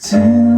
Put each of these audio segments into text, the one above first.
今。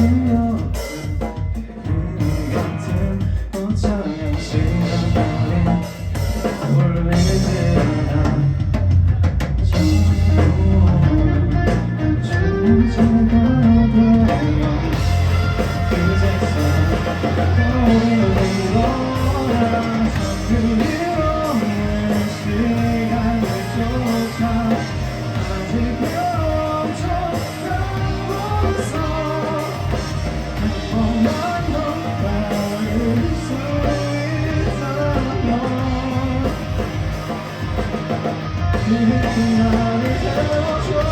you. know Even if you